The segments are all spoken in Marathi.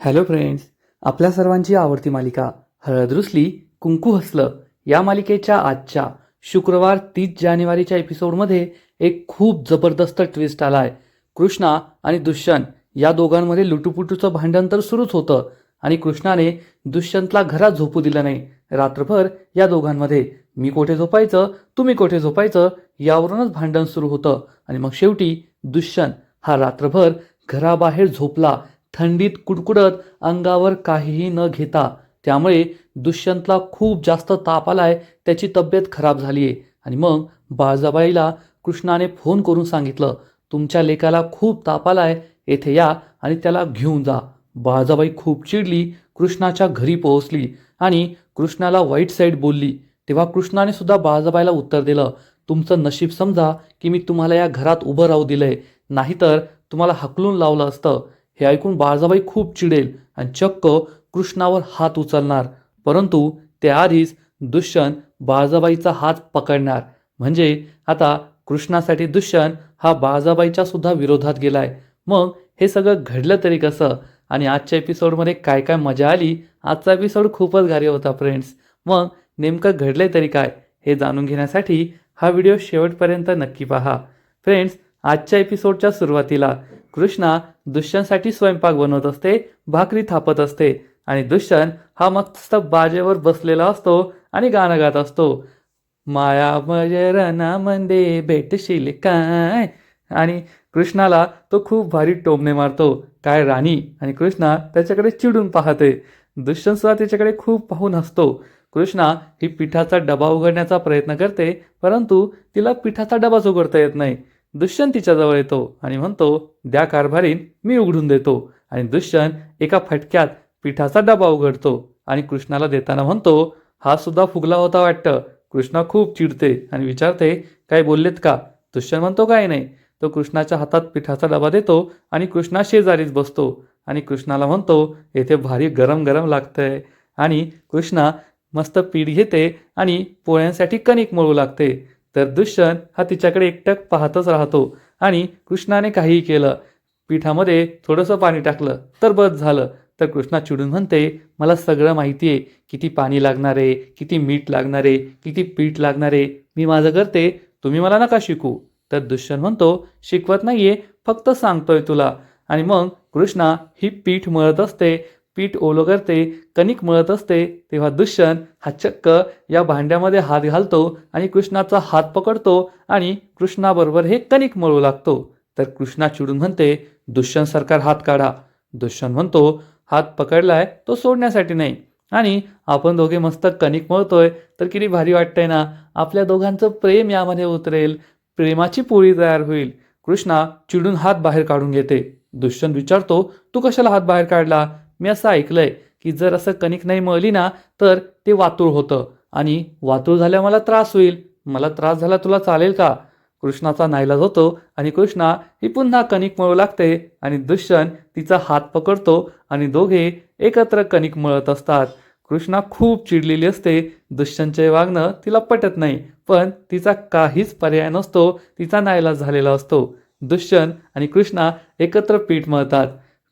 हॅलो फ्रेंड्स आपल्या सर्वांची आवडती मालिका हळद रुसली कुंकू हसलं या मालिकेच्या आजच्या शुक्रवार तीस जानेवारीच्या एपिसोडमध्ये एक खूप जबरदस्त ट्विस्ट आला आहे कृष्णा आणि दुष्यंत या दोघांमध्ये लुटूपुटूचं भांडण तर सुरूच होतं आणि कृष्णाने दुष्यंतला घरात झोपू दिलं नाही. रात्रभर या दोघांमध्ये मी कोठे झोपायचं तुम्ही कोठे झोपायचं यावरूनच भांडण सुरू होतं आणि मग शेवटी दुष्यंत हा रात्रभर घराबाहेर झोपला थंडीत कुडकुडत अंगावर काहीही न घेता. त्यामुळे दुष्यंतला खूप जास्त ताप आलाय त्याची तब्येत खराब झाली आहे आणि मग बाळजाबाईला कृष्णाने फोन करून सांगितलं तुमच्या लेकाला खूप ताप आलाय येथे या आणि त्याला घेऊन जा. बाळजाबाई खूप चिडली कृष्णाच्या घरी पोहोचली आणि कृष्णाला वाईट साईड बोलली. तेव्हा कृष्णाने सुद्धा बाळजाबाईला उत्तर दिलं तुमचं नशीब समजा की मी तुम्हाला या घरात उभं राहू दिलंय. नाहीतर तुम्हाला हकलून लावलं असतं. हे ऐकून बाळजाबाई खूप चिडेल आणि चक्क कृष्णावर हात उचलणार. परंतु त्याआधीच दुष्यंत बाळजाबाईचा हात पकडणार. म्हणजे आता कृष्णासाठी दुष्यंत हा बाळजाबाईच्या सुद्धा विरोधात गेलाय. मग हे सगळं घडलं तरी कसं? आणि आजच्या एपिसोडमध्ये काय काय मजा आली? आजचा एपिसोड खूपच घारी होता फ्रेंड्स मग नेमकं घडलंय तरी काय? हे जाणून घेण्यासाठी हा व्हिडिओ शेवटपर्यंत नक्की पहा. फ्रेंड्स आजच्या एपिसोडच्या सुरुवातीला कृष्णा दुष्यंतसाठी स्वयंपाक बनवत असते भाकरी थापत असते आणि दुष्यंत हा मस्त बाजेवर बसलेला असतो आणि गाणं गात असतो. माया मजरना मंदे भेटशील काय? आणि कृष्णाला तो खूप भारी टोमणे मारतो. काय राणी? आणि कृष्णा त्याच्याकडे चिडून पाहते. दुष्यंत सुद्धा त्याच्याकडे खूप पाहून हसतो. कृष्णा ही पिठाचा डबा उघडण्याचा प्रयत्न करते परंतु तिला पिठाचा डबाच उघडता येत नाही. दुष्यंत तिच्याजवळ येतो आणि म्हणतो द्या कारभारीन मी उघडून देतो. आणि दुष्यंत एका फटक्यात पिठाचा डबा उघडतो आणि कृष्णाला देताना म्हणतो हा सुद्धा फुगला होता वाटतं. कृष्णा खूप चिडते आणि विचारते काय बोललेत का? दुष्यंत म्हणतो काय नाही. तो कृष्णाच्या हातात पिठाचा डबा देतो आणि कृष्णा शेजारीच बसतो आणि कृष्णाला म्हणतो येथे भारी गरम गरम लागतंय. आणि कृष्णा मस्त पीठ घेते आणि पोळ्यांसाठी कणिक मळू लागते. तर दुष्यंत हा तिच्याकडे एकटक पाहतच राहतो आणि कृष्णाने काहीही केलं. पिठामध्ये थोडंसं पाणी टाकलं तर बस झालं. तर कृष्णा चिडून म्हणते मला सगळं माहिती आहे किती पाणी लागणार आहे किती मीठ लागणार आहे किती पीठ लागणार. आहे मी माझं करते. तुम्ही मला नका शिकू. तर दुष्यंत म्हणतो शिकवत नाही आहे फक्त सांगतोय तुला. आणि मग कृष्णा ही पीठ मळत असते. पीठ ओलं करते कणिक मळत असते तेव्हा दुष्यंत हा चक्क या भांड्यामध्ये हात घालतो आणि कृष्णाचा हात पकडतो आणि कृष्णाबरोबर हे कणिक मळू लागतो. तर कृष्णा चिडून म्हणते दुष्यंत सरकार हात काढा. दुष्यंत म्हणतो हात पकडलाय तो सोडण्यासाठी नाही. आणि आपण दोघे मस्त कणिक मळतोय तर किती भारी वाटतंय ना. आपल्या दोघांचं प्रेम यामध्ये उतरेल प्रेमाची पोळी तयार होईल. कृष्णा चिडून हात बाहेर काढून घेते. दुष्यंत विचारतो तू कशाला हात बाहेर काढला? मी असं ऐकलंय की जर असं कणिक नाही मळली ना तर ते वातूळ होतं. आणि वातूळ झाल्या मला त्रास होईल. मला त्रास झाला तुला चालेल का? कृष्णाचा नाईलाज होतो आणि कृष्णा ही पुन्हा कणिक मळू लागते आणि दुष्यंत तिचा हात पकडतो आणि दोघे एकत्र कणिक मळत असतात. कृष्णा खूप चिडलेली असते. दुष्यंतचे वागणं तिला पटत नाही पण तिचा काहीच पर्याय नसतो. तिचा नाईलाज झालेला असतो. दुष्यंत आणि कृष्णा एकत्र पीठ मळतात.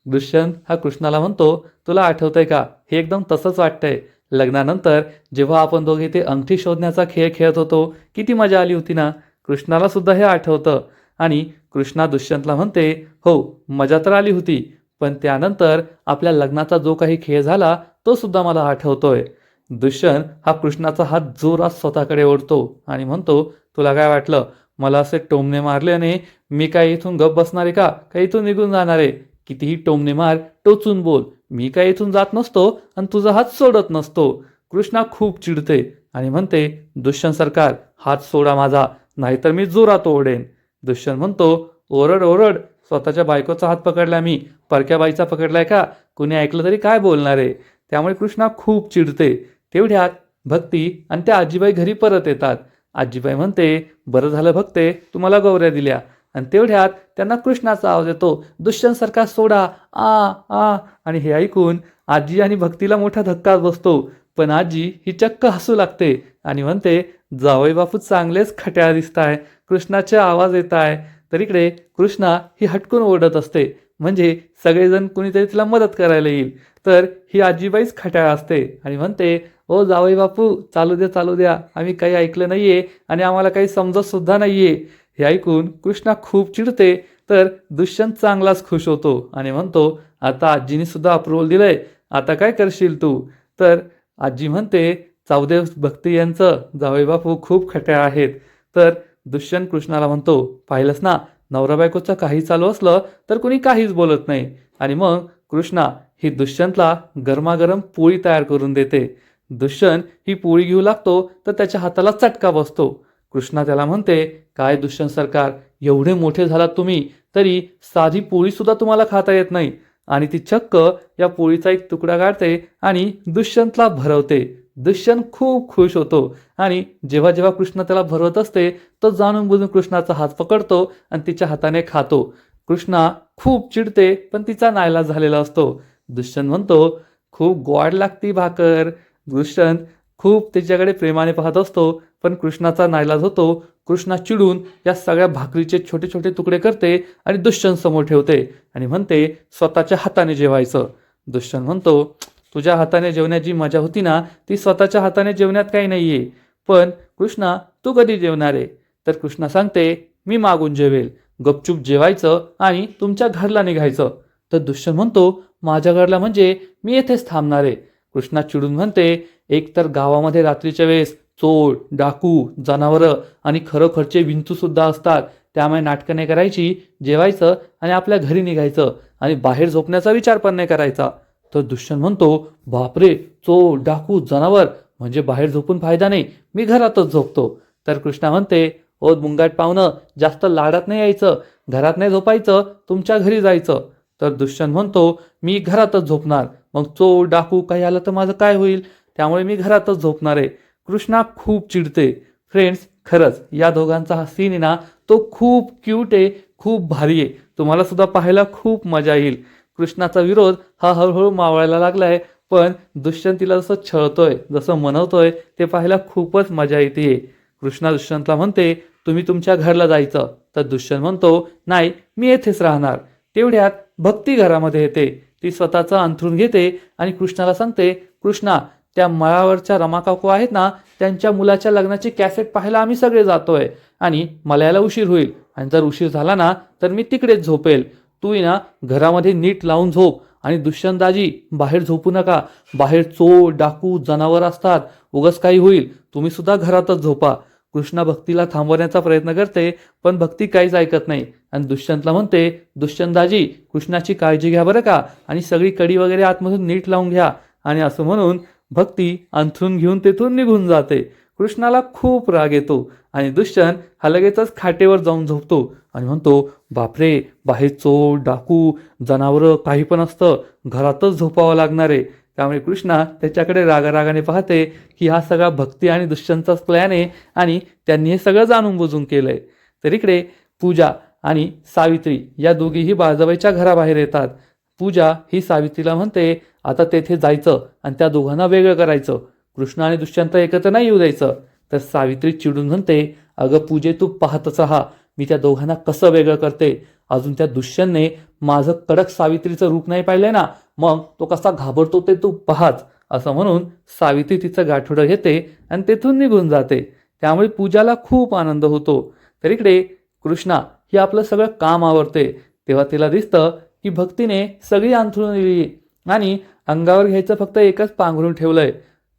दुष्यंत हा कृष्णाला म्हणतो तुला आठवतंय का? हे एकदम तसंच वाटतंय. लग्नानंतर जेव्हा आपण दोघे ते अंगठी शोधण्याचा खेळ खेळत होतो किती मजा आली होती ना? कृष्णाला सुद्धा हे आठवतं. आणि कृष्णा दुष्यंतला म्हणते हो मजा तर आली होती पण त्यानंतर आपल्या लग्नाचा जो काही खेळ झाला तो सुद्धा मला आठवतोय. दुष्यंत हा कृष्णाचा हात जोरात स्वतःकडे ओढतो आणि म्हणतो तुला काय वाटलं? मला असे टोमणे मारल्याने मी काय इथून गप बसणार आहे का काही इथून निघून जाणार? आहे कितीही टोमने मार टोचून बोल. मी काय इथून जात नसतो आणि तुझा हात सोडत नसतो. कृष्णा खूप चिडते आणि म्हणते दुष्यंत सरकार हात सोडा माझा नाहीतर मी जोरात ओरडेन दुष्यंत म्हणतो ओरड ओरड स्वतःच्या बायकोचा हात पकडला मी. परक्या बाईचा पकडलाय का? कुणी ऐकलं तरी काय बोलणार आहे? त्यामुळे कृष्णा खूप चिडते. तेवढ्यात भक्ती आणि त्या आजीबाई घरी परत येतात. आजीबाई म्हणते बरं झालं भक्ते तुम्हाला गौऱ्या दिल्या. आणि तेवढ्यात त्यांना कृष्णाचा आवाज येतो दुष्यंत सोडा आ आ. आणि हे ऐकून आजी आणि भक्तीला मोठा धक्का बसतो. पण आजी ही चक्क हसू लागते आणि म्हणते जावई बापू चांगलेच खट्याळ दिसताय कृष्णाचे आवाज येत आहे तर इकडे कृष्णा ही हटकून ओरडत असते म्हणजे सगळेजण कुणीतरी तिला मदत करायला येईल. तर ही आजीबाईच खट्याळ असते आणि म्हणते ओ जावई बापू चालू द्या चालू द्या. आम्ही काही ऐकलं नाहीये आणि आम्हाला काही समजत सुद्धा नाहीये. हे ऐकून कृष्णा खूप चिडते तर दुष्यंत चांगलाच खुश होतो आणि म्हणतो आता आजीने सुद्धा अप्रुव्हल दिलंय आता काय करशील तू? तर आजी म्हणते चावदेव भक्ती यांचं जावई बापू खूप खट्याळ आहेत. तर दुष्यंत कृष्णाला म्हणतो पाहिलंस ना नवरा बायकोचं काही चालू असलं तर कुणी काहीच बोलत नाही. आणि मग कृष्णा ही दुष्यंतला गरमागरम पोळी तयार करून देते. दुष्यंत ही पोळी घेऊ लागतो तर त्याच्या हाताला चटका बसतो. कृष्णा त्याला म्हणते काय दुष्यंत सरकार एवढे मोठे झालात तुम्ही तरी साधी पोळीसुद्धा तुम्हाला खाता येत नाही. आणि ती चक्क या पोळीचा एक तुकडा काढते आणि दुष्यंतला भरवते. दुष्यंत खूप खुश होतो आणि जेव्हा जेव्हा कृष्ण त्याला भरवत असते तो जाणून बुजून कृष्णाचा हात पकडतो आणि तिच्या हाताने खातो. कृष्णा खूप चिडते पण तिचा नायलाज झालेला असतो. दुष्यंत म्हणतो खूप गॉड लागती भाकर. दुष्यंत खूप तिच्याकडे प्रेमाने पाहत असतो पण कृष्णाचा नाईलाज होतो. कृष्णा चिडून या सगळ्या भाकरीचे छोटे छोटे तुकडे करते आणि दुष्यंत समोर ठेवते आणि म्हणते स्वतःच्या हाताने जेवायचं. दुष्यंत म्हणतो तुझ्या हाताने जेवण्याची मजा होती ना ती स्वतःच्या हाताने जेवण्यात काही नाही आहे पण कृष्णा तू कधी जेवणार आहे? तर कृष्णा सांगते मी मागून जेवेल. गपचूप जेवायचं आणि तुमच्या घरला निघायचं. तर दुष्यंत म्हणतो माझ्या घरला म्हणजे मी येथेच थांबणार आहे. कृष्णा चिडून म्हणते एक तर गावामध्ये रात्रीच्या वेळेस चोर डाकू जनावरं आणि खरोखरचे विंचूसुद्धा असतात. त्यामुळे नाटकं नाही करायची जेवायचं आणि आपल्या घरी निघायचं आणि बाहेर झोपण्याचा विचार पण नाही करायचा. तर दुष्यंत म्हणतो बापरे चोर डाकू जनावर म्हणजे बाहेर झोपून फायदा नाही मी घरातच झोपतो. तर कृष्णा म्हणते ओ मुंगाट पाहुणं जास्त लाडात नाही यायचं घरात नाही झोपायचं तुमच्या घरी जायचं. तर दुष्यंत म्हणतो मी घरातच झोपणार मग चोर डाकू काही आलं तर माझं काय होईल? त्यामुळे मी घरातच झोपणार आहे. कृष्णा खूप चिडते. फ्रेंड्स खरंच या दोघांचा हा सीन आहे ना तो खूप क्यूट आहे खूप भारी आहे. तुम्हाला सुद्धा पाहायला खूप मजा येईल. कृष्णाचा विरोध हा हळूहळू मावळायला लागलाय पण दुष्यंत तिला जसं छळतोय जसं मनवतोय ते पाहायला खूपच मजा येते. कृष्णा दुष्यंतला म्हणते तुम्ही तुमच्या घरला जायचं. तर दुष्यंत म्हणतो नाही मी येथेच राहणार. तेवढ्यात भक्ती घरामध्ये येते. ती स्वतःचं अंथरून घेते आणि कृष्णाला सांगते कृष्णा त्या मळावरच्या रमाकाकू आहेत ना त्यांच्या मुलाच्या लग्नाची कॅसेट पाहायला आम्ही सगळे जातोय. आणि मला यायला उशीर होईल. आणि जर उशीर झाला ना तर मी तिकडेच झोपेल. तू ना घरामध्ये नीट लावून झोप. आणि दुष्यंताजी बाहेर झोपू नका. बाहेर चोर डाकू जनावर असतात. उगस काही होईल. तुम्ही सुद्धा घरातच झोपा. कृष्णा भक्तीला थांबवण्याचा प्रयत्न करते पण भक्ती काहीच ऐकत नाही. आणि दुष्यंतला म्हणते दुष्यंताजी कृष्णाची काळजी घ्या बरं का. आणि सगळी कडी वगैरे आतमधून नीट लावून घ्या. आणि असं म्हणून भक्ती अंथरून घेऊन तेथून निघून जाते. कृष्णाला खूप राग येतो आणि दुष्यंत हा लगेचच खाटेवर जाऊन झोपतो आणि म्हणतो बापरे बाहेर चोर डाकू जनावरं काही पण असतं. घरातच झोपावं लागणार आहे. त्यामुळे कृष्णा त्याच्याकडे रागारागाने पाहते की हा सगळा भक्ती आणि दुष्यंतचाच प्लॅन आहे आणि त्यांनी हे सगळं जाणून बुजून केलंय. तर इकडे पूजा आणि सावित्री या दोघीही बाळजाबाईच्या घराबाहेर येतात. पूजा ही सावित्रीला म्हणते आता तेथे जायचं आणि त्या दोघांना वेगळं करायचं. कृष्ण आणि दुष्यंत एकत्र नाही येऊ द्यायचं. तर सावित्री चिडून म्हणते अगं पूजे तू पाहतच राहा. मी त्या दोघांना कसं वेगळं करते? अजून त्या दुष्यंतने माझं कडक सावित्रीचं रूप नाही पाहिलंय ना? मग तो कसा घाबरतो ते तू पाहाच. असं म्हणून सावित्री तिचं गाठोडं घेते आणि तेथून निघून जाते. त्यामुळे पूजाला खूप आनंद होतो. तर इकडे कृष्णा ही आपलं सगळं काम आवडते तेव्हा तिला दिसतं की भक्तीने सगळी अंथरून दिली आणि अंगावर घ्यायचं फक्त एकच पांघरून ठेवलंय.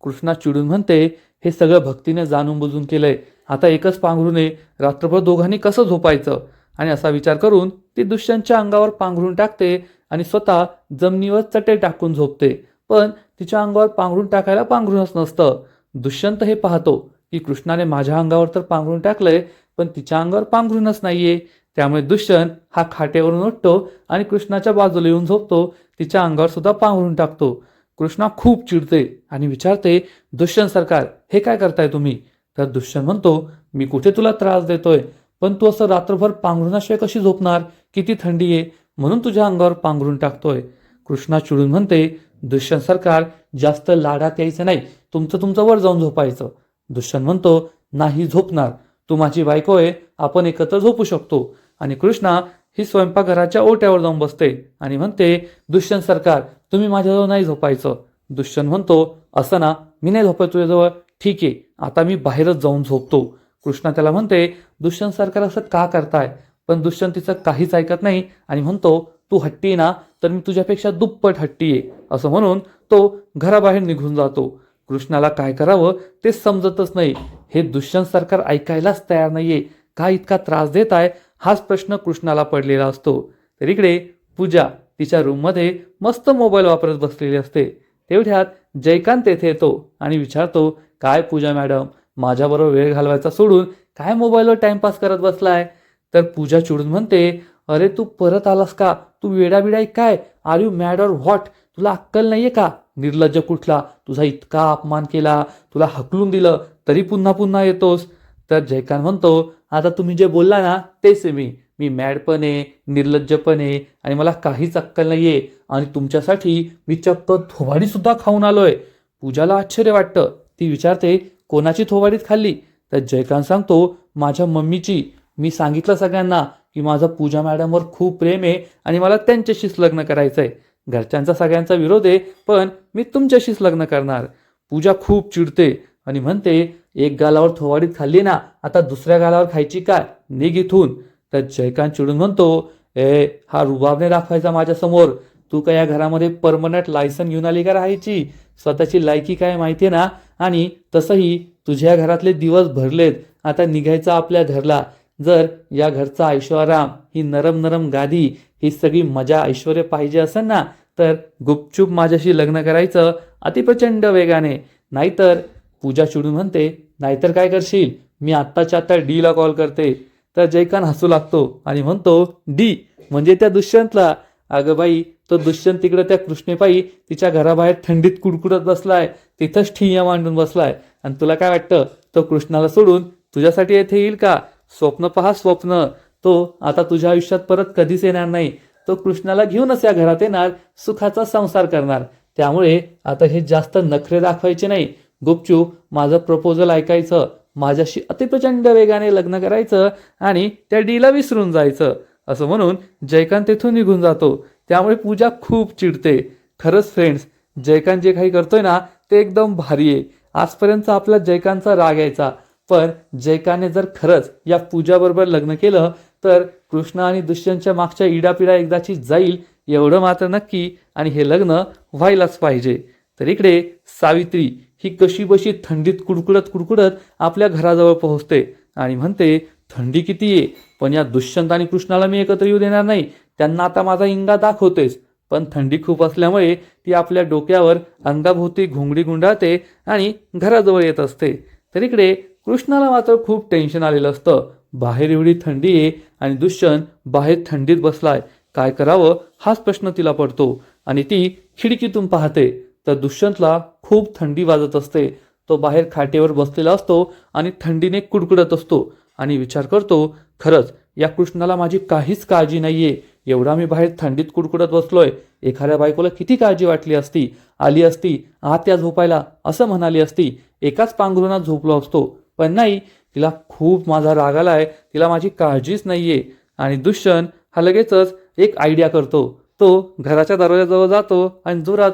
कृष्णा चिडून म्हणते हे सगळं भक्तीने जाणून बुजून केलंय. आता एकच पांघरूने रात्रभर दोघांनी कसं झोपायचं? आणि असा विचार करून ती दुष्यंतच्या अंगावर पांघरून टाकते आणि स्वतः जमिनीवर चटे टाकून झोपते. पण तिच्या अंगावर पांघरून टाकायला पांघरूनच नसतं. दुष्यंत हे पाहतो की कृष्णाने माझ्या अंगावर तर पांघरून टाकलंय पण तिच्या अंगावर पांघरूनच नाहीये. त्यामुळे दुष्यंत हा खाटेवरून उठतो आणि कृष्णाच्या बाजूला येऊन झोपतो. तिच्या अंगावर सुद्धा पांघरून टाकतो. कृष्णा खूप चिडते आणि विचारते दुष्यंत सरकार हे काय करताय तुम्ही? तर दुष्यंत म्हणतो मी कुठे तुला त्रास देतोय? पण तू असं रात्रभर पांघरुणाशिवाय कशी झोपणार? किती थंडी आहे? म्हणून तुझ्या अंगावर पांघरून टाकतोय. कृष्णा चिडून म्हणते दुष्यंत सरकार जास्त लाडात यायचं नाही. तुमचं तुमचं वर जाऊन झोपायचं. दुष्यंत म्हणतो नाही झोपणार. तू माझी बायको आहे. आपण एकत्र झोपू शकतो. आणि कृष्णा ही स्वयंपाकघराच्या ओट्यावर जाऊन बसते आणि म्हणते दुष्यंत सरकार तुम्ही माझ्याजवळ नाही झोपायचं. दुष्यंत म्हणतो असं ना मी नाही झोपाय तुझ्याजवळ. ठीक आहे आता मी बाहेरच जाऊन झोपतो. कृष्णा त्याला म्हणते दुष्यंत सरकार असं का करताय? पण दुष्यंत तिचं काहीच ऐकत नाही आणि म्हणतो तू हट्टी आहे ना तर मी तुझ्यापेक्षा दुप्पट हट्टी आहे. असं म्हणून तो घराबाहेर निघून जातो. कृष्णाला काय करावं ते समजतच नाही. हे दुष्यंत सरकार ऐकायलाच तयार नाहीये. का इतका त्रास देत आहे हाच प्रश्न कृष्णाला पडलेला असतो. तर इकडे पूजा तिच्या रूममध्ये मस्त मोबाईल वापरत बसलेली असते. तेवढ्यात जयकांत तेथे येतो आणि विचारतो काय पूजा मॅडम माझ्याबरोबर वेळ घालवायचा सोडून काय मोबाईलवर टाइमपास करत बसलाय? तर पूजा चिडून म्हणते अरे तू परत आलास का? तू वेडाबिडाई काय? Are you mad or what तुला अक्कल नाहीये का? निर्लज्ज कुठला? तुझा इतका अपमान केला. तुला हकलून दिलं. तरी पुन्हा पुन्हा येतोस. तर जयकांत म्हणतो आता तुम्ही जे बोलला ना तेच आहे मी. मी मॅड पण आहे निर्लज्ज पण आहे आणि मला काहीच अक्कल नाही आहे आणि तुमच्यासाठी मी चक्क थोवाडीसुद्धा खाऊन खाऊन आलोय. पूजाला आश्चर्य वाटतं. ती विचारते कोणाची थोबाडीत खाल्ली? तर जयकांत सांगतो माझ्या मम्मीची. मी सांगितलं सगळ्यांना की माझं पूजा मॅडमवर खूप प्रेम आहे आणि मला त्यांच्याशीच लग्न करायचं आहे घरच्यांचा सगळ्यांचा विरोध आहे पण मी तुमच्याशीच लग्न करणार. पूजा खूप चिडते आणि म्हणते एक गालावर थोवाडीत खाल्ली ना आता दुसऱ्या गालावर खायची काय? निघ इथून. तर जयकांत चिडून म्हणतो ए हा रुबाबने दाखवायचा माझ्यासमोर. तू काय या घरामध्ये परमनंट लायसन घेऊन आली का राहायची? स्वतःची लायकी काय माहितीये ना? आणि तसंही तुझ्या घरातले दिवस भरलेत. आता निघायचं आपल्या घरला. जर या घरचा ऐश्वराम ही नरम नरम गादी ही सगळी मजा ऐश्वर पाहिजे असेल ना तर गुपचूप माझ्याशी लग्न करायचं अतिप्रचंड वेगाने. नाहीतर पूजा चिडून म्हणते नाहीतर काय करशील? मी आत्ताच्या आत्ता डीला कॉल करते. तर जयकांत हसू लागतो आणि म्हणतो डी म्हणजे त्या दुष्यंतला. अगं बाई तो दुष्यंत तिकडे त्या कृष्णेपायी तिच्या घराबाहेर थंडीत कुडकुडत बसलाय. तिथंच ठिय्या मांडून बसलाय. आणि तुला काय वाटतं? तो कृष्णाला सोडून तुझ्यासाठी येथे येईल का? स्वप्न पहा स्वप्न. तो आता तुझ्या आयुष्यात परत कधीच येणार नाही. तो कृष्णाला घेऊनच या घरात येणार सुखाचा संसार करणार. त्यामुळे आता हे जास्त नखरे दाखवायचे नाही. गुपचूप माझं प्रपोजल ऐकायचं. माझ्याशी अतिप्रचंड वेगाने लग्न करायचं आणि त्या डीला विसरून जायचं. असं म्हणून जयकांत तेथून निघून जातो. त्यामुळे पूजा खूप चिडते. खरंच फ्रेंड्स जयकांत जे काही करतोय ना ते एकदम भारी आहे. आजपर्यंत आपला जयकांतचा राग यायचा. पण जयकाने जर खरंच या पूजाबरोबर लग्न केलं तर कृष्ण आणि दुष्यंतच्या मागच्या इडापिडा एकदाची जाईल एवढं मात्र नक्की. आणि हे लग्न व्हायलाच पाहिजे. तर इकडे सावित्री ही कशी बशी थंडीत कुडकुडत कुडकुडत आपल्या घराजवळ पोहोचते. आणि म्हणते थंडी किती आहे? पण या दुष्यंत आणि कृष्णाला मी एकत्र येऊ देणार नाही. त्यांना आता माझा इंगा दाखवतेच पण थंडी खूप असल्यामुळे ती आपल्या डोक्यावर अंगाभोवती घोंगडी गुंडाळते आणि घराजवळ येत असते. तर इकडे कृष्णाला मात्र खूप टेन्शन आलेलं असतं. बाहेर एवढी थंडी आहे आणि दुष्यंत बाहेर थंडीत बसलाय. काय करावं? हाच प्रश्न तिला पडतो आणि ती खिडकीतून पाहते. तर दुष्यंतला खूप थंडी वाजत असते. तो बाहेर खाटेवर बसलेला असतो आणि थंडीने कुडकुडत असतो. आणि विचार करतो खरंच या कृष्णाला माझी काहीच काळजी नाहीये. एवढा मी बाहेर थंडीत कुडकुडत बसलोय. एखाद्या बायकोला किती काळजी वाटली असती आली असती आत्या झोपायला असं म्हणाली असती एकाच पांघरुणात झोपलो असतो. पण नाही तिला खूप माझा राग आलाय. तिला माझी काळजीच नाहीये. आणि दुष्यंत हा लगेचच एक आयडिया करतो. तो घराच्या दरवाजाजवळ जातो आणि जोरात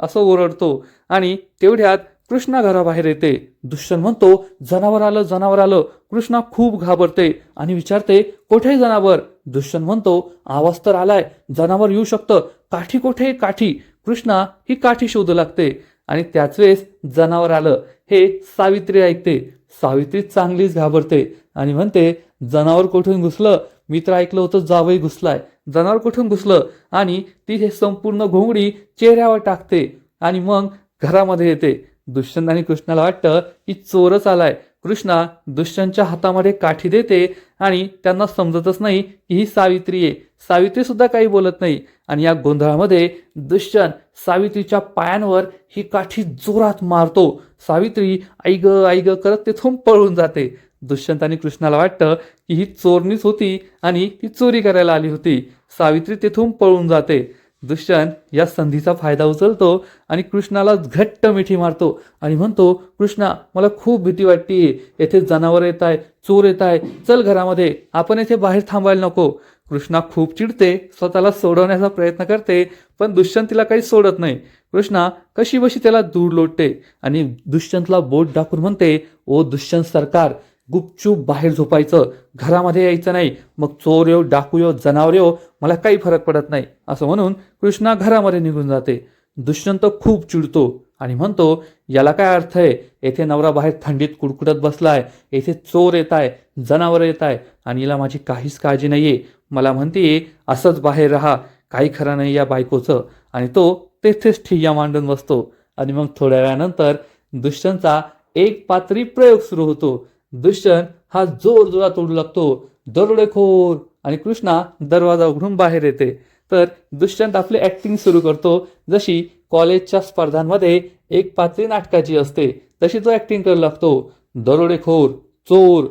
असं ओरडतो. आणि तेवढ्यात कृष्णा घराबाहेर येते. दुष्यंत म्हणतो जनावर आलं जनावर आलं. कृष्णा खूप घाबरते आणि विचारते कोठे जनावर? दुष्यंत म्हणतो आवाज तर आलाय. जनावर येऊ शकतं. काठी कोठे काठी. कृष्णा ही काठी शोधू लागते. आणि त्याच वेळेस जनावर आलं. हे सावित्री ऐकते. सावित्री चांगलीच घाबरते आणि म्हणते जनावर कुठून घुसलं? मी तर ऐकलं होतं जावई घुसलाय. जनावर कुठून घुसलं आणि ती हे संपूर्ण घोंगडी चेहऱ्यावर टाकते आणि मग घरामध्ये येते. दुष्यंत आणि कृष्णाला वाटतं की चोरच आलाय. कृष्णा दुष्यंतच्या हातामध्ये काठी देते आणि त्यांना समजतच नाही की ही सावित्री आहे. सावित्री सुद्धा काही बोलत नाही आणि या गोंधळामध्ये दुष्यंत सावित्रीच्या पायांवर ही काठी जोरात मारतो. सावित्री आई ऐग आई ग करत तिथून पळून जाते. दुष्यंत आणि कृष्णाला वाटतं की ही चोरणीच होती आणि ती चोरी करायला आली होती. सावित्री तिथून पळून जाते. दुष्यंत या संधीचा फायदा उचलतो आणि कृष्णाला घट्ट मिठी मारतो आणि म्हणतो कृष्णा मला खूप भीती वाटते. येथे जनावर येत आहे चोर येत आहे. चल घरामध्ये आपण येथे बाहेर थांबायला नको. कृष्णा खूप चिडते स्वतःला सोडवण्याचा प्रयत्न करते पण दुष्यंत तिला काही सोडत नाही. कृष्णा कशी बशी त्याला दूर लोटते? आणि दुष्यंतला बोट दाखवून म्हणते ओ दुष्यंत सरकार गुपचूप बाहेर झोपायचं घरामध्ये यायचं नाही. मग चोर येऊ डाकू येऊ जनावर येऊ मला काही फरक पडत नाही असं म्हणून कृष्णा घरामध्ये निघून जाते. दुष्यंत खूप चिडतो आणि म्हणतो याला काय अर्थ आहे? येथे नवरा बाहेर थंडीत कुडकुडत बसला आहे येथे चोर येत आहे जनावर येत आहे आणि हिला माझी काहीच काळजी नाही आहे मला म्हणते असंच बाहेर राहा. काही खरं नाही या बायकोचं. आणि तो तेथेच ठिय्या मांडून बसतो. आणि मग थोड्या वेळानंतर दुष्यंतचा एक पात्री प्रयोग सुरू होतो. दुष्यंत हा जोर जोरात ओढू लागतो. दरोडेखोर आणि कृष्णा दरवाजा उघडून बाहेर येते. तर दुष्यंत आपली ॲक्टिंग सुरू करतो. जशी कॉलेजच्या स्पर्धांमध्ये एक पात्री नाटकाची असते तशी तो ॲक्टिंग करू लागतो. दरोडेखोर चोर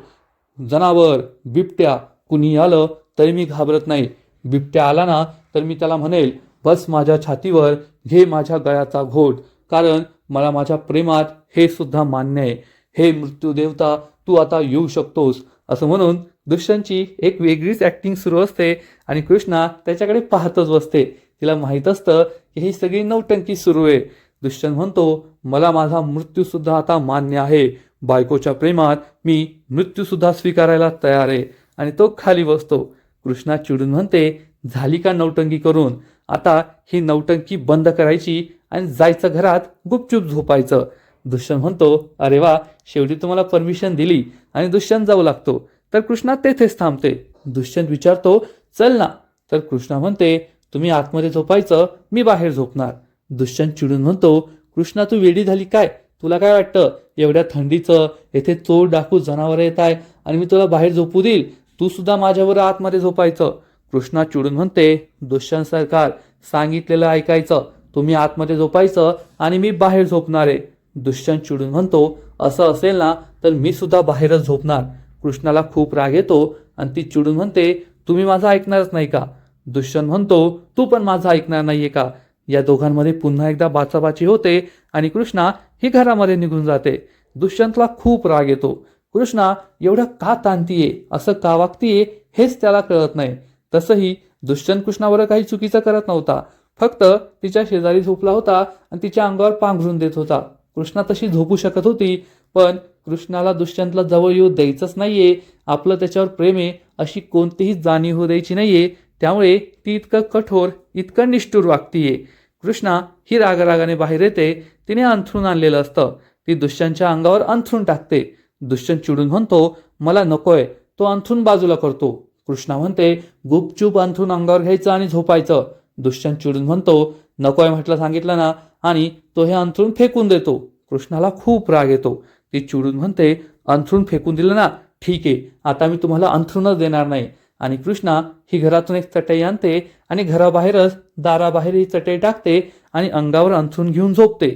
जनावर बिबट्या कुणी आलं तरी मी घाबरत नाही. बिबट्या आला ना तर मी त्याला म्हणेल बस माझ्या छातीवर घे माझ्या गळ्याचा घोट. कारण मला माझ्या प्रेमात हे सुद्धा मान्य आहे. हे मृत्यू देवता तू आता येऊ शकतोस असं म्हणून दुष्यंतची एक वेगळीच ऍक्टिंग सुरू असते आणि कृष्णा त्याच्याकडे पाहतच बसते. तिला माहीत असतं की ही सगळी नवटंकी सुरू आहे. दुष्यंत म्हणतो मला माझा मृत्यूसुद्धा आता मान्य आहे. बायकोच्या प्रेमात मी मृत्यूसुद्धा स्वीकारायला तयार आहे. आणि तो खाली बसतो. कृष्णा चिडून म्हणते झाली का नवटंकी करून? आता ही नवटंकी बंद करायची आणि जायचं घरात गुपचूप झोपायचं. दुष्यंत म्हणतो अरे वा शेवटी तुम्हाला परमिशन दिली आणि दुष्यंत जाऊ लागतो. तर कृष्णा तेथेच थांबते. दुष्यंत विचारतो चल ना. तर कृष्णा म्हणते तुम्ही आतमध्ये झोपायचं मी बाहेर झोपणार. दुष्यंत चिडून म्हणतो कृष्णा तू वेडी झाली काय? तुला काय वाटतं? एवढ्या थंडीचं येथे चोर डाकू जनावर येत आहे आणि मी तुला बाहेर झोपू देईल? तू सुद्धा माझ्यावर आतमध्ये झोपायचं. कृष्णा चिडून म्हणते दुष्यंत सरकार सांगितलेलं ऐकायचं. तुम्ही आतमध्ये झोपायचं आणि मी बाहेर झोपणार. आहे दुष्यंत चिडून म्हणतो असं असेल ना तर मी सुद्धा बाहेरच झोपणार. कृष्णाला खूप राग येतो आणि ती चिडून म्हणते तुम्ही माझं ऐकणारच नाही का? दुष्यंत म्हणतो तू पण माझं ऐकणार नाहीये का? या दोघांमध्ये पुन्हा एकदा बाचाबाची होते आणि कृष्णा ही घरामध्ये निघून जाते. दुष्यंतला खूप राग येतो. कृष्णा एवढं का ताणतीये? असं का वागतीये? हेच त्याला कळत नाही. तसंही दुष्यंत कृष्णावर काही चुकीचं करत नव्हता. फक्त तिच्या शेजारी झोपला होता आणि तिच्या अंगावर पांघरून देत होता. कृष्णा तशी झोपू शकत होती पण कृष्णाला दुष्यंतला जवळ येऊ द्यायचंच नाहीये. आपलं त्याच्यावर प्रेम आहे अशी कोणतीही जाणीव होऊ द्यायची नाहीये. त्यामुळे ती इतकं कठोर इतकं निष्ठूर वागतीये. कृष्णा ही रागारागाने बाहेर येते. तिने अंथरून आणलेलं असतं. ती दुष्यंतच्या अंगावर अंथरून टाकते. दुष्यंत चिडून म्हणतो मला नकोय तो अंथरून बाजूला करतो. कृष्णा म्हणते गुपचूप अंथरून अंगावर घ्यायचं आणि झोपायचं. दुष्यंत चिडून म्हणतो नकोय म्हटलं सांगितलं ना आणि तो हे अंथरून फेकून देतो. कृष्णाला खूप राग येतो. ती चिडून म्हणते अंथरून फेकून दिलं ना ठीक आहे आता मी तुम्हाला अंथरूनच देणार नाही. आणि कृष्णा ही घरातून एक चटई आणते आणि घराबाहेरच दाराबाहेर ही चटई टाकते आणि अंगावर अंथरून घेऊन झोपते.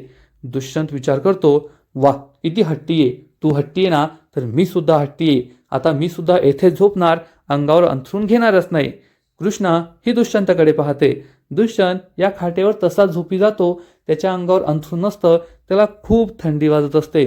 दुष्यंत विचार करतो वा किती हट्टी आहे. तू हट्टी आहे ना तर मी सुद्धा हट्टी आहे. आता मी सुद्धा येथे झोपणार अंगावर अंथरून घेणारच नाही. कृष्णा ही दुष्यंताकडे पाहते. दुष्यंत या खाटेवर तसा झोपी जातो त्याच्या अंगावर अंथरून नसतं त्याला खूप थंडी वाजत असते.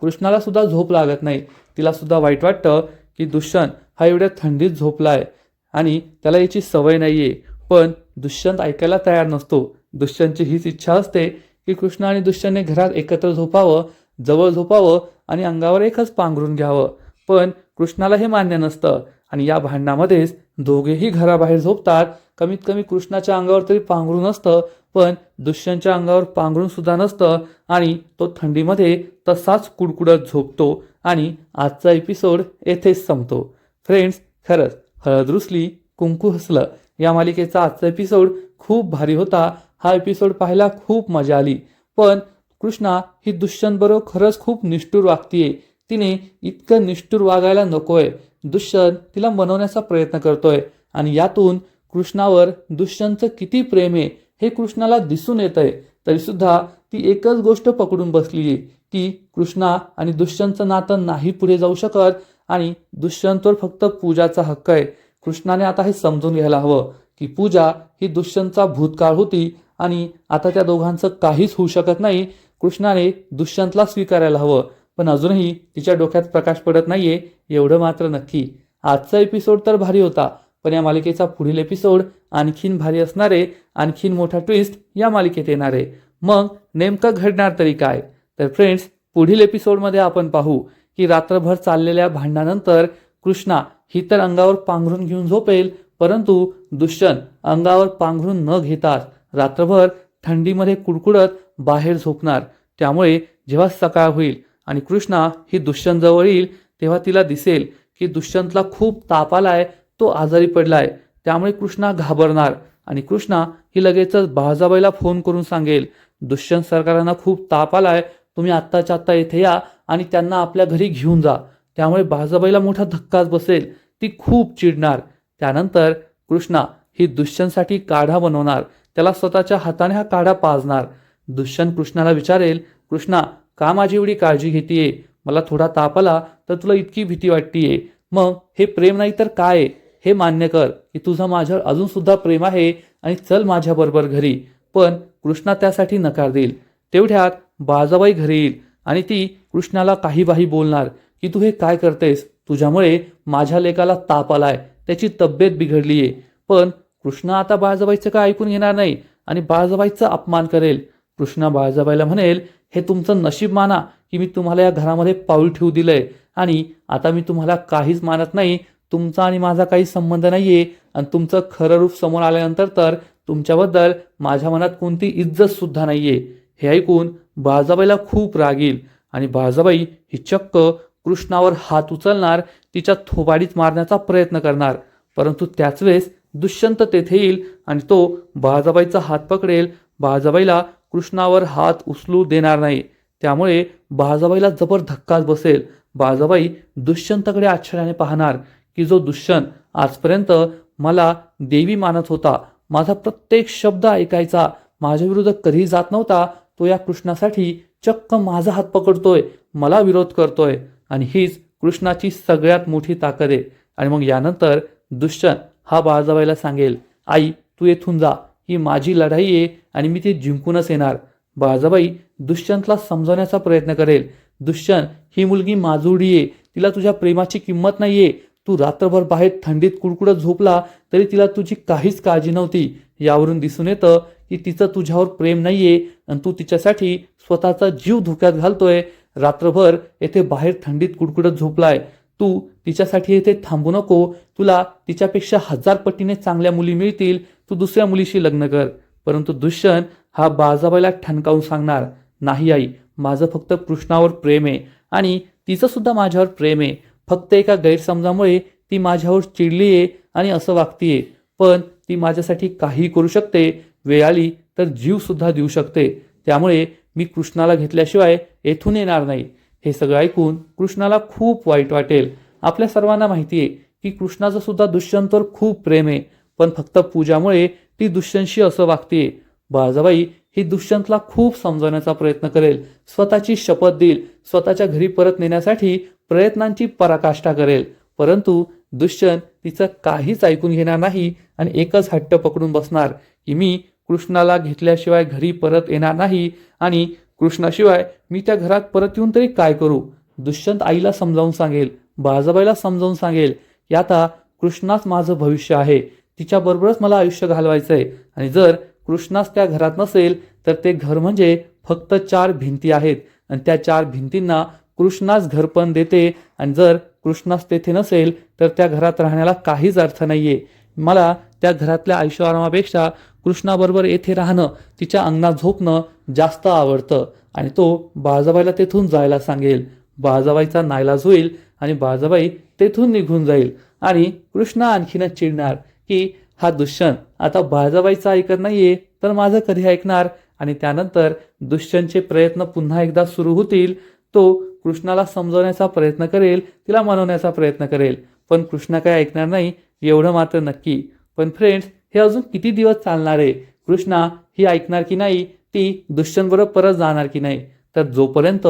कृष्णाला सुद्धा झोप लागत नाही. तिला सुद्धा वाईट वाटतं की दुष्यंत हा एवढ्या थंडीत झोपला आहे आणि त्याला याची सवय नाही आहे पण दुष्यंत ऐकायला तयार नसतो. दुष्यंतची हीच इच्छा असते की कृष्ण आणि दुष्यंतने घरात एकत्र झोपावं जवळ झोपावं आणि अंगावर एकच पांघरून घ्यावं. पण कृष्णाला हे मान्य नसतं आणि या भांडणामध्येच दोघेही घराबाहेर झोपतात. कमीत कमी कृष्णाच्या अंगावर तरी पांघरून असतं पण दुष्यंतच्या अंगावर पांघरून सुद्धा नसतं आणि तो थंडीमध्ये तसाच कुडकुडत झोपतो आणि आजचा एपिसोड येथेच संपतो. फ्रेंड्स खरंच हळद रुसली कुंकू हसलं या मालिकेचा आजचा एपिसोड खूप भारी होता. हा एपिसोड पाहायला खूप मजा आली. पण कृष्णा ही दुष्यंत बरोबर खरंच खूप निष्ठूर वागतीये. तिने इतकं निष्ठूर वागायला नकोय. दुष्यंत तिला मनवण्याचा प्रयत्न करतोय आणि यातून कृष्णावर दुष्यंतचं किती प्रेम आहे हे कृष्णाला दिसून येत आहे तरीसुद्धा ती एकच गोष्ट पकडून बसली आहे की कृष्णा आणि दुष्यंतचं नातं नाही पुढे जाऊ शकत आणि दुष्यंतवर फक्त पूजाचा हक्क आहे. कृष्णाने आता हे समजून घ्यायला हवं की पूजा ही दुष्यंतचा भूतकाळ होती आणि आता त्या दोघांचं काहीच होऊ शकत नाही. कृष्णाने दुष्यंतला स्वीकारायला हवं. पण अजूनही तिच्या डोक्यात प्रकाश पडत नाहीये एवढं मात्र नक्की. आजचा एपिसोड तर भारी होता पण या मालिकेचा पुढील एपिसोड आणखीन भारी असणारे आणखीन मोठा ट्विस्ट या मालिकेत येणार. आहे मग नेमकं घडणार तरी काय? तर फ्रेंड्स पुढील एपिसोडमध्ये आपण पाहू की रात्रभर चाललेल्या भांडणानंतर कृष्णा ही तर अंगावर पांघरून घेऊन झोपेल परंतु दुष्यंत अंगावर पांघरून न घेताच रात्रभर थंडीमध्ये कुडकुडत बाहेर झोपणार. त्यामुळे जेव्हा सकाळ होईल आणि कृष्णा ही दुष्यंत जवळ येईल तेव्हा तिला दिसेल की दुष्यंतला खूप ताप आला आहे तो आजारी पडला आहे त्यामुळे कृष्णा घाबरणार आणि कृष्णा ही लगेचच बाळजाबाईला फोन करून सांगेल दुष्यंत सरकारांना खूप ताप आला आहे तुम्ही आत्ताच्या आत्ता येथे या आणि त्यांना आपल्या घरी घेऊन जा. त्यामुळे बाळजाबाईला मोठा धक्काच बसेल ती खूप चिडणार. त्यानंतर कृष्णा ही दुष्यंतसाठी काढा बनवणार त्याला स्वतःच्या हाताने हा काढा पाजणार. दुष्यंत कृष्णाला विचारेल कृष्णा का माझी एवढी काळजी घेतीये? मला थोडा ताप आला तर तुला इतकी भीती वाटतीये. मग हे प्रेम नाही तर काय? हे मान्य कर की तुझं माझ्यावर अजून सुद्धा प्रेम आहे आणि चल माझ्याबरोबर घरी. पण कृष्णा त्यासाठी नकार देईल. तेवढ्यात बाजाबाई घरी येईल आणि ती कृष्णाला काही बाही बोलणार की तू हे काय करतेस? तुझ्यामुळे माझ्या लेकाला ताप आलाय. त्याची तब्येत बिघडलीये. पण कृष्णा आता बाळजाबाईचं काय ऐकून घेणार नाही आणि बाळजाबाईचा अपमान करेल. कृष्णा बाळजाबाईला म्हणेल हे तुमचं नशीब माना की मी तुम्हाला या घरामध्ये पाऊल ठेवू दिलं आहे आणि आता मी तुम्हाला काहीच मानत नाही तुमचा आणि माझा काही संबंध नाही आहे आणि तुमचं खरं रूप समोर आल्यानंतर तर तुमच्याबद्दल माझ्या मनात कोणती इज्जतसुद्धा नाही आहे हे ऐकून बाळजाबाईला खूप राग येईल. आणि बाळजाबाई ही चक्क कृष्णावर हात उचलणार तिच्या थोबाडीत मारण्याचा प्रयत्न करणार. परंतु त्याच वेळेस दुष्यंत तेथे येईल आणि तो बाळजाबाईचा हात पकडेल. बाळजाबाईला कृष्णावर हात उचलू देणार नाही. त्यामुळे बाळजाबाईला जबर धक्काच बसेल. बाळजाबाई दुष्यंतकडे आश्चर्याने पाहणार की जो दुष्यंत आजपर्यंत मला देवी मानत होता माझा प्रत्येक शब्द ऐकायचा माझ्या विरुद्ध कधीही जात नव्हता तो या कृष्णासाठी चक्क माझा हात पकडतोय मला विरोध करतोय. आणि हीच कृष्णाची सगळ्यात मोठी ताकद आहे. आणि मग यानंतर दुष्यंत हा बाळजाबाईला सांगेल आई तू येथून जा. ही माझी लढाई आहे आणि मी ती जिंकूनच येणार. बाळजाबाई दुष्यंतला समजवण्याचा प्रयत्न करेल. दुष्यंत ही मुलगी माजुडी आहे. तिला तुझ्या प्रेमाची किंमत नाही आहे तू रात्रभर बाहेर थंडीत कुडकुडत झोपला तरी तिला तुझी काहीच काळजी नव्हती. यावरून दिसून येतं की तिचं तुझ्यावर प्रेम नाही आहे आणि तू तिच्यासाठी स्वतःचा जीव धोक्यात घालतोय. रात्रभर येथे बाहेर थंडीत कुडकुडत झोपलाय. तू तिच्यासाठी येथे थांबू नको. तुला तिच्यापेक्षा हजार पटीने चांगल्या मुली मिळतील. तू दुसऱ्या मुलीशी लग्न कर. परंतु दुष्यंत हा बाळजाबाईला ठणकावून सांगणार नाही आई माझं फक्त कृष्णावर प्रेम आहे आणि तिचं सुद्धा माझ्यावर प्रेम आहे. फक्त एका गैरसमजामुळे ती माझ्यावर चिडली आहे आणि असं वागतीये. पण ती माझ्यासाठी काही करू शकते वेळ आली तर जीव सुद्धा देऊ शकते. त्यामुळे मी कृष्णाला घेतल्याशिवाय येथून येणार नाही. हे सगळं ऐकून कृष्णाला खूप वाईट वाटेल. आपल्या सर्वांना माहिती आहे की कृष्णाचं सुद्धा दुष्यंतवर खूप प्रेम आहे. पण फक्त पूजामुळे ती दुष्यंतशी असं वागते बाळजाबाई ही दुष्यंतला खूप समजवण्याचा प्रयत्न करेल. स्वतःची शपथ देईल. स्वतःच्या घरी परत नेण्यासाठी प्रयत्नांची पराकाष्ठा करेल. परंतु दुष्यंत तिचं काहीच ऐकून घेणार नाही आणि एकच हट्ट पकडून बसणार. की मी कृष्णाला घेतल्याशिवाय घरी परत येणार नाही आणि कृष्णाशिवाय मी त्या घरात परत येऊन तरी काय करू? दुष्यंत आईला समजावून सांगेल. बाळजाबाईला समजावून सांगेल की आता कृष्णाच माझं भविष्य आहे. तिच्याबरोबरच मला आयुष्य घालवायचं आहे आणि जर कृष्णास त्या घरात नसेल तर ते घर म्हणजे फक्त चार भिंती आहेत. आणि त्या चार भिंतींना कृष्णास घरपण देते. आणि जर कृष्णास तेथे नसेल तर त्या घरात राहण्याला काहीच अर्थ नाहीये. मला त्या घरातल्या आयुष्य आरामापेक्षा कृष्णाबरोबर येथे राहणं तिच्या अंगणात झोपणं जास्त आवडतं. आणि तो बाळजाबाईला तेथून जायला सांगेल. बाळजाबाईचा नायलाज होईल आणि बाळजाबाई तेथून निघून जाईल. आणि कृष्णा आणखीनच चिडणार. की हा दुष्यंत आता बाळजाबाईचं ऐकत नाहीये तर माझं कधी ऐकणार? आणि त्यानंतर दुष्यंतचे प्रयत्न पुन्हा एकदा सुरू होतील. तो कृष्णाला समजवण्याचा प्रयत्न करेल तिला मनवण्याचा प्रयत्न करेल. पण कृष्णा काय ऐकणार नाही एवढं मात्र नक्की. पण फ्रेंड्स हे अजून किती दिवस चालणार आहे? कृष्णा ही ऐकणार की नाही? ती दुष्यंतबरोबर परत जाणार की नाही? तर जोपर्यंत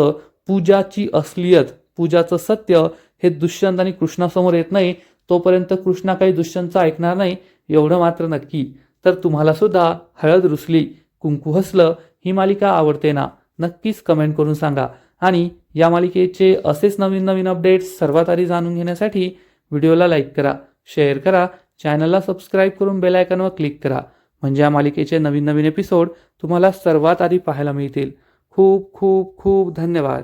पूजाची असलियत पूजाचं सत्य हे दुष्यंत आणि कृष्णासमोर येत नाही तोपर्यंत कृष्णा काही दुष्यंतचं ऐकणार नाही एवढं मात्र नक्की. तर तुम्हाला सुद्धा हळद रुसली कुंकू हसलं ही मालिका आवडते ना? नक्कीच कमेंट करून सांगा. आणि या मालिकेचे असेच नवीन नवीन अपडेट्स सर्वात आधी जाणून घेण्यासाठी व्हिडिओला लाईक करा शेअर करा चॅनलला सबस्क्राईब करून बेल क्लिक करा. म्हणजे या मालिकेचे नवीन नवीन एपिसोड तुम्हाला सर्वात आधी पाहायला मिळतील. खूप खूप खूप धन्यवाद.